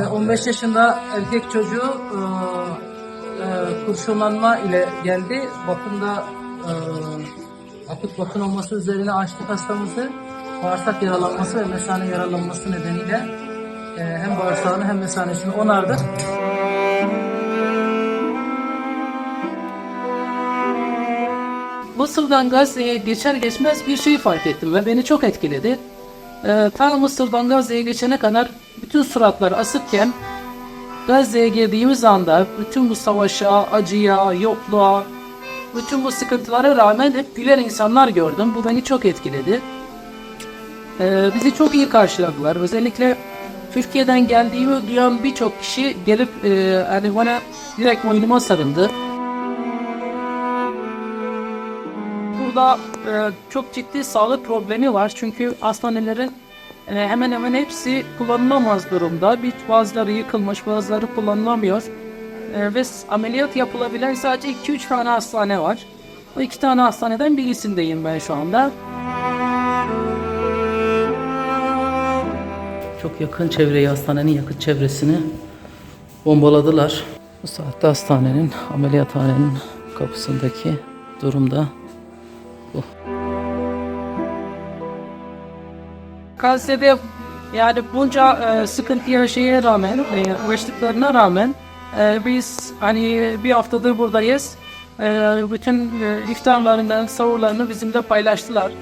15 yaşında erkek çocuğu e, e, kurşunlanma ile geldi. Bakımda e, akut bakım olması üzerine açtık hastamızı. Bağırsak yaralanması ve mesane yaralanması nedeniyle e, hem bağırsağını hem mesanesini onardık. Mısır'dan Gazze'ye geçer geçmez bir şey fark ettim ve beni çok etkiledi. Ee, ta Mısır'dan Gazze'ye geçene kadar bütün suratlar asıkken Gazze'ye girdiğimiz anda bütün bu savaşa, acıya, yokluğa, bütün bu sıkıntılara rağmen hep gülen insanlar gördüm. Bu beni çok etkiledi. Ee, bizi çok iyi karşıladılar. Özellikle Türkiye'den geldiğimi duyan birçok kişi gelip e, hani bana direkt boynuma sarıldı. Burada e, çok ciddi sağlık problemi var çünkü hastanelerin hemen hemen hepsi kullanılamaz durumda. Bir bazıları yıkılmış, bazıları kullanılamıyor. E, ve ameliyat yapılabilen sadece 2-3 tane hastane var. O iki tane hastaneden birisindeyim ben şu anda. Çok yakın çevreyi, hastanenin yakın çevresini bombaladılar. Bu saatte hastanenin, ameliyathanenin kapısındaki durumda bu. Gazze'de yani bunca e, sıkıntıya şeye rağmen, e, uğraştıklarına rağmen e, biz hani bir haftadır buradayız. E, bütün e, iftarlarından, savurlarını bizimle paylaştılar.